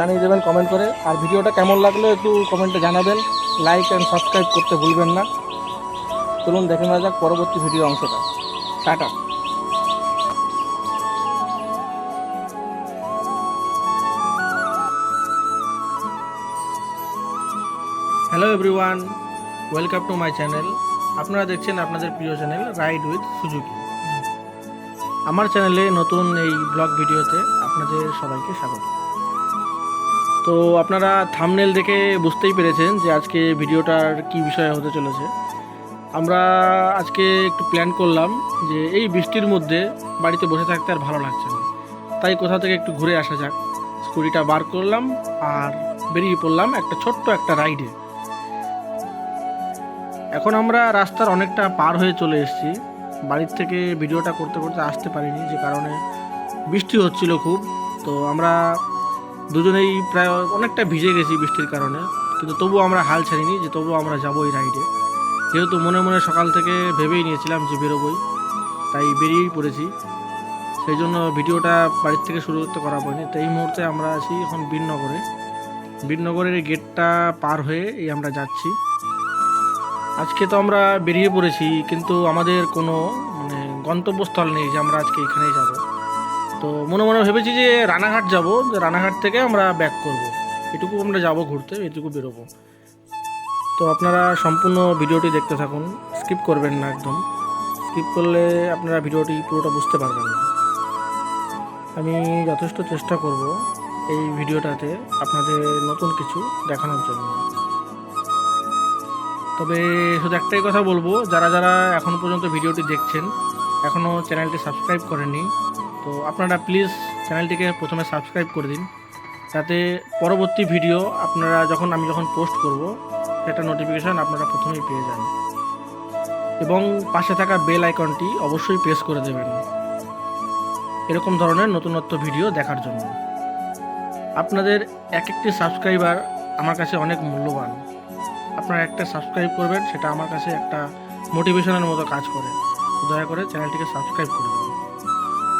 জানিয়ে দেবেন কমেন্ট করে। আর ভিডিওটা কেমন লাগল একটু কমেন্টে জানাবেন। লাইক অ্যান্ড সাবস্ক্রাইব করতে ভুলবেন না। চলুন দেখে নেওয়া যাক পরবর্তী ভিডিও অংশটা। Tata. Hello everyone welcome to my channel আপনারা দেখছেন আপনাদের প্রিয় চ্যানেল রাইড উইথ সুজুকি আমার চ্যানেলে নতুন এই ব্লগ ভিডিওতে আপনাদের সবাইকে স্বাগত। তো আপনারা থামনেল দেখে বুঝতেই পেরেছেন যে আজকে ভিডিওটার কি বিষয় হতে চলেছে। আমরা আজকে একটু প্ল্যান করলাম যে এই বৃষ্টির মধ্যে বাড়িতে বসে থাকতে আর ভালো লাগছে না। তাই কোথাও থেকে একটু ঘুরে আসা যাক। স্কুটিটা বার করলাম আর বেরিয়ে পড়লাম একটা ছোট্ট একটা রাইডে এখন আমরা রাস্তার অনেকটা পার হয়ে চলে এসেছি। বাড়ির থেকে ভিডিওটা করতে করতে আসতে পারিনি, যে কারণে বৃষ্টি হচ্ছিল খুব। তো আমরা দুজনেই প্রায় অনেকটা ভিজে গেছি বৃষ্টির কারণে, কিন্তু তবুও আমরা হাল ছাড়িনি যে তবুও আমরা যাব এই রাইডে যেহেতু মনে মনে সকাল থেকে ভেবেই নিয়েছিলাম যে বেরোবই, তাই বেরিয়েই পড়েছি। সেই জন্য ভিডিওটা বাড়ির থেকে শুরু করতে করা হয়নি। তো এই মুহূর্তে আমরা আছি এখন বীরনগরে। বীরনগরের গেটটা পার হয়ে এই আমরা যাচ্ছি। আজকে তো আমরা বেরিয়ে পড়েছি, কিন্তু আমাদের কোনো মানে গন্তব্যস্থল নেই যে আমরা আজকে এখানেই যাব। তো মনে মনে ভেবেছি যে রানাঘাট যাব, যে রানাঘাট থেকে আমরা ব্যাক করব। এটুকু আমরা যাব ঘুরতে, এটুকু বেরোবো। তো আপনারা সম্পূর্ণ ভিডিওটি দেখতে থাকুন স্কিপ করবেন না একদম। স্কিপ করলে আপনারা ভিডিওটি পুরোটা বুঝতে পারবেন না। আমি যথেষ্ট চেষ্টা করব এই ভিডিওটাতে আপনাদের নতুন কিছু দেখানোর জন্য। তবে শুধু একটাই কথা বলব, যারা যারা এখনও পর্যন্ত ভিডিওটি দেখছেন এখনও চ্যানেলটি সাবস্ক্রাইব করেননি তো আপনারা প্লিজ চ্যানেলটিকে প্রথমে সাবস্ক্রাইব করে দিন। যাতে পরবর্তী ভিডিও আপনারা যখন, আমি যখন পোস্ট করব, সেটা নোটিফিকেশান আপনারা প্রথমেই পেয়ে যান। এবং পাশে থাকা বেল আইকনটি অবশ্যই প্রেস করে দেবেন। এরকম ধরনের নতুনত্ব ভিডিও দেখার জন্য। আপনাদের এক একটি সাবস্ক্রাইবার আমার কাছে অনেক মূল্যবান। আপনারা একটা সাবস্ক্রাইব করবেন, সেটা আমার কাছে একটা মোটিভেশনের মতো কাজ করে। দয়া করে চ্যানেলটিকে সাবস্ক্রাইব করে দেবেন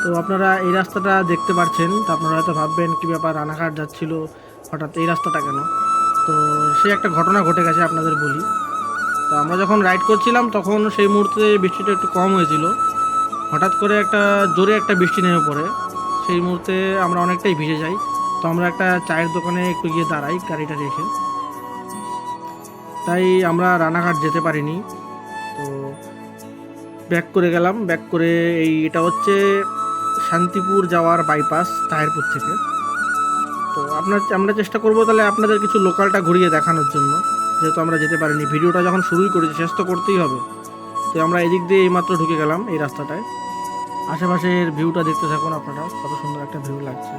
তো আপনারা এই রাস্তাটা দেখতে পাচ্ছেন তো আপনারা হয়তো ভাববেন কী ব্যাপার, রানাঘাট যাচ্ছিল, হঠাৎ এই রাস্তাটা কেন? তো সেই একটা ঘটনা ঘটে গেছে আপনাদের বলি। তো আমরা যখন রাইড করছিলাম, তখন সেই মুহূর্তে বৃষ্টিটা একটু কম হয়েছিল। হঠাৎ করে একটা জোরে একটা বৃষ্টি নেমে পড়ে। সেই মুহূর্তে আমরা অনেকটাই ভিজে যাই। তো আমরা একটা চায়ের দোকানে একটু গিয়ে দাঁড়াই গাড়িটা রেখে। তাই আমরা রানাঘাট যেতে পারিনি। তো ব্যাক করে গেলাম। ব্যাক করে এই এটা হচ্ছে শান্তিপুর যাওয়ার বাইপাস তাহেরপুর থেকে। তো আপনার আমরা চেষ্টা করব তাহলে আপনাদের কিছু লোকালটা ঘুরিয়ে দেখানোর জন্য। যেহেতু আমরা যেতে পারিনি। ভিডিওটা যখন শুরুই করেছি, শেষ তো করতেই হবে। তো আমরা এদিক দিয়ে এইমাত্র ঢুকে গেলাম এই রাস্তাটায়। আশেপাশের ভিউটা দেখতে থাকুন আপনারা। কত সুন্দর একটা ভিউ লাগছে।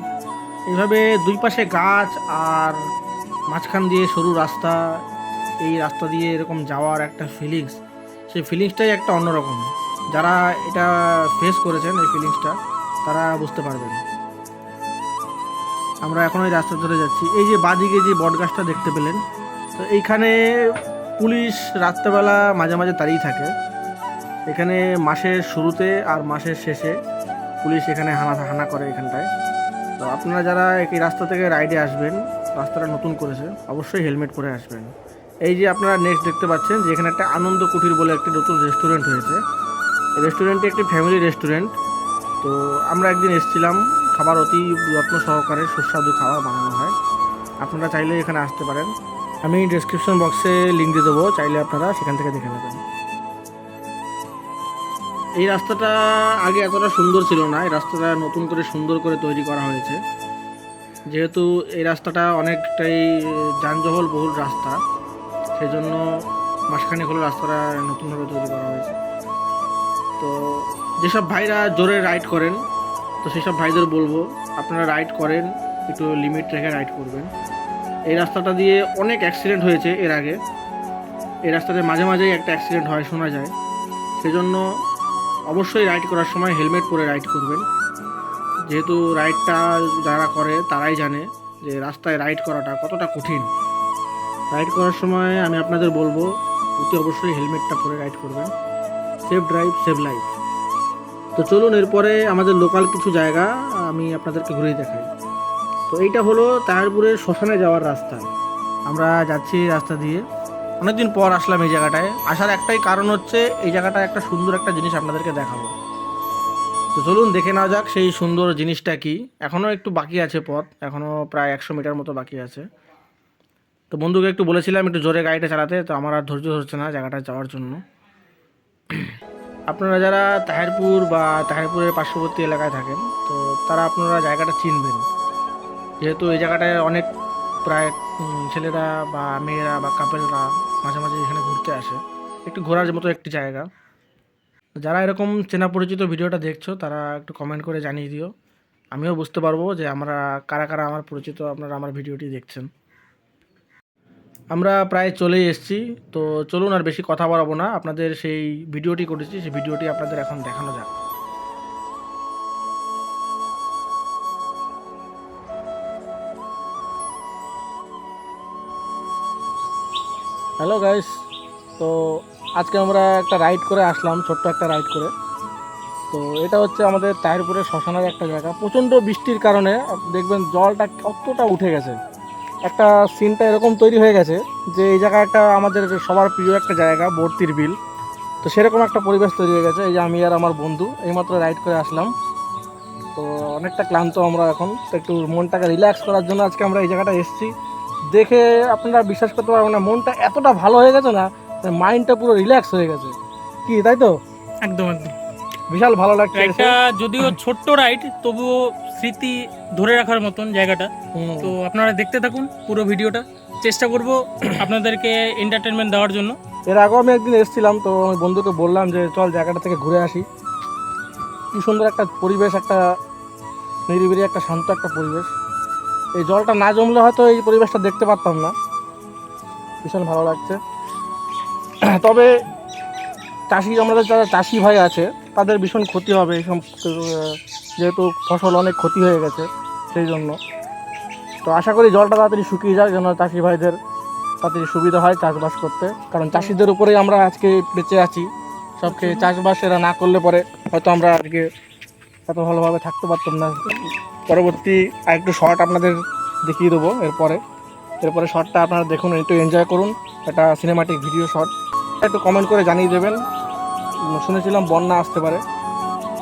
এইভাবে দুই পাশে গাছ আর মাঝখান দিয়ে সরু রাস্তা, এই রাস্তা দিয়ে এরকম যাওয়ার একটা ফিলিংস সেই ফিলিংসটাই একটা অন্যরকম। যারা এটা ফেস করেছেন, এই ফিলিংসটা তারা বুঝতে পারবেন। আমরা এখন ওই রাস্তা ধরে যাচ্ছি। এই যে বাদিকে যে বট গাছটা দেখতে পেলেন, তো এইখানে পুলিশ রাত্রেবেলা মাঝে মাঝে দাঁড়িয়ে থাকে। এখানে মাসের শুরুতে আর মাসের শেষে পুলিশ এখানে হানা হানা করে এখানটায়। তো আপনারা যারা এই রাস্তা থেকে রাইডে আসবেন, রাস্তাটা নতুন করেছে, অবশ্যই হেলমেট পরে আসবেন। এই যে আপনারা নেক্সট দেখতে পাচ্ছেন যে এখানে একটা আনন্দ কুটির বলে একটি নতুন রেস্টুরেন্ট হয়েছে। রেস্টুরেন্টটি একটি ফ্যামিলি রেস্টুরেন্ট। তো আমরা একদিন এসেছিলাম, খাবার অতি যত্ন সহকারে সুস্বাদু খাবার বানানো হয়। আপনারা চাইলে এখানে আসতে পারেন। আমি ডেসক্রিপশন বক্সে লিঙ্ক দিয়ে দেবো, চাইলে আপনারা সেখান থেকে দেখে নেবেন। এই রাস্তাটা আগে এতটা সুন্দর ছিল না, এই রাস্তাটা নতুন করে সুন্দর করে তৈরি করা হয়েছে। যেহেতু এই রাস্তাটা অনেকটাই যানজহল বহুল রাস্তা সেই জন্য মাসখানেক হলো রাস্তাটা নতুনভাবে তৈরি করা হয়েছে। তো যেসব ভাইরা জোরে রাইড করেন, তো সেসব ভাইদের বলব, আপনারা রাইড করেন, একটু লিমিট রেখে রাইড করবেন। এই রাস্তাটা দিয়ে অনেক অ্যাক্সিডেন্ট হয়েছে এর আগে। এই রাস্তাতে মাঝে মাঝেই একটা অ্যাক্সিডেন্ট হয়, শোনা যায়। সেজন্য অবশ্যই রাইড করার সময় হেলমেট পরে রাইড করবেন। যেহেতু রাইডটা যারা করে, তারাই জানে যে রাস্তায় রাইড করাটা কতটা কঠিন। রাইড করার সময় আমি আপনাদের বলব, অতি অবশ্যই হেলমেটটা পরে রাইড করবেন। সেফ ড্রাইভ সেভ লাইফ তো চলুন এরপরে আমাদের লোকাল কিছু জায়গা আমি আপনাদেরকে ঘুরিয়ে দেখাই। তো এইটা হলো তাহারপুরের শ্মশানে যাওয়ার রাস্তা। আমরা যাচ্ছি রাস্তা দিয়ে। অনেকদিন পর আসলাম এই জায়গাটায়। আসার একটাই কারণ হচ্ছে এই জায়গাটা একটা সুন্দর একটা জিনিস আপনাদেরকে দেখাবো। তো চলুন দেখে নেওয়া যাক সেই সুন্দর জিনিসটা কি। এখনও একটু বাকি আছে পথ। এখনও প্রায় একশো মিটার মতো বাকি আছে। তো বন্ধুকে একটু বলেছিলাম একটু জোরে গাড়িটা চালাতে। তো আমার আর ধৈর্য ধরছে না জায়গাটা যাওয়ার জন্য। আপনারা যারা তাহেরপুর বা তাহেরপুরের পার্শ্ববর্তী এলাকায় থাকেন, তো তারা আপনারা জায়গাটা চিনবেন। যেহেতু এই জায়গাটায় অনেক প্রায় ছেলেরা বা মেয়েরা বা কাপেলরা মাঝে মাঝে এখানে ঘুরতে আসে। একটু ঘোরার মতো একটি জায়গা। যারা এরকম চেনা পরিচিত ভিডিওটা দেখছ, তারা একটু কমেন্ট করে জানিয়ে দিও। আমিও বুঝতে পারব যে আমরা কারা কারা আমার পরিচিত, আপনারা আমার ভিডিওটি দেখছেন। আমরা প্রায় চলেই এসেছি। তো চলুন আর বেশি কথা বাড়াবো না। আপনাদের সেই ভিডিওটি করেছি, সেই ভিডিওটি আপনাদের এখন দেখানো যাক। হ্যালো গাইস তো আজকে আমরা একটা রাইড করে আসলাম, ছোট্ট একটা রাইড করে। তো এটা হচ্ছে আমাদের তাহিরপুরের শ্মশানের একটা জায়গা। প্রচণ্ড বৃষ্টির কারণে, দেখবেন জলটা কতটা উঠে গেছে। একটা সিনটা এরকম তৈরি হয়ে গেছে যে এই জায়গা একটা আমাদের সবার প্রিয় একটা জায়গা বর্তির বিল। তো সেরকম একটা পরিবেশ তৈরি হয়ে গেছে। এই যে আমি আর আমার বন্ধু এইমাত্র রাইড করে আসলাম। তো অনেকটা ক্লান্ত আমরা এখন। তো একটু মনটাকে রিল্যাক্স করার জন্য আজকে আমরা এই জায়গাটা এসেছি। দেখে আপনারা বিশ্বাস করতে পারবেন না মনটা এতটা ভালো হয়ে গেছে না মাইন্ডটা পুরো রিল্যাক্স হয়ে গেছে। কি তাই তো? একদম একদম। বিশাল ভালো লাগছে। যদিও ছোট্ট রাইড তবুও স্মৃতি ধরে রাখার মতন জায়গাটা। তো আপনারা দেখতে থাকুন পুরো ভিডিওটা। চেষ্টা করব আপনাদেরকে এন্টারটেনমেন্ট দেওয়ার জন্য। এর আগেও আমি একদিন এসেছিলাম তো আমি বন্ধুকে বললাম যে চল জায়গাটা থেকে ঘুরে আসি। কি সুন্দর একটা পরিবেশ একটা নিরিবিলি একটা শান্ত একটা পরিবেশ। এই জলটা না জমলে হয়তো এই পরিবেশটা দেখতে পারতাম না। ভীষণ ভালো লাগছে। তবে চাষি আমাদের যারা চাষি ভাই আছে তাদের ভীষণ ক্ষতি হবে এই সব যেহেতু ফসল অনেক ক্ষতি হয়ে গেছে, সেই জন্য। তো আশা করি জলটা তাড়াতাড়ি শুকিয়ে যায় যেন চাষি ভাইদের তাড়াতাড়ি সুবিধা হয় চাষবাস করতে। কারণ চাষিদের উপরেই আমরা আজকে বেঁচে আছি। সব সবকে চাষবাস এরা না করলে পরে হয়তো আমরা আজকে এত ভালোভাবে থাকতে পারতাম না। পরবর্তী আরেকটু শর্ট আপনাদের দেখিয়ে দেবো এরপরে। এরপরে শর্টটা আপনারা দেখুন, একটু এনজয় করুন। একটা সিনেমাটিক ভিডিও শর্ট একটু কমেন্ট করে জানিয়ে দেবেন। শুনেছিলাম বন্যা আসতে পারে।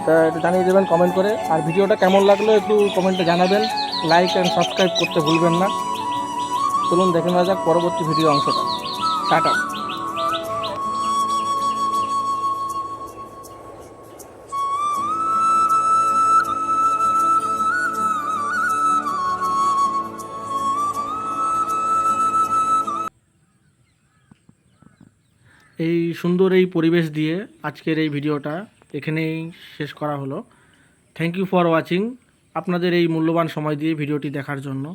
তা একটু জানিয়ে দেবেন কমেন্ট করে। আর ভিডিওটা কেমন লাগল একটু কমেন্টে জানাবেন। লাইক অ্যান্ড সাবস্ক্রাইব করতে ভুলবেন না। চলুন, দেখে নেওয়া যাক পরবর্তী ভিডিও অংশটা। টাটা। এই সুন্দর এই পরিবেশ দিয়ে আজকের এই ভিডিওটা এখানেই শেষ করা হলো। থ্যাংক ইউ ফর ওয়াচিং আপনাদের এই মূল্যবান সময় দিয়ে ভিডিওটি দেখার জন্য।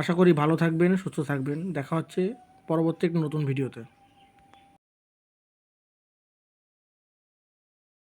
আশা করি ভালো থাকবেন, সুস্থ থাকবেন। দেখা হচ্ছে পরবর্তী একটি নতুন ভিডিওতে।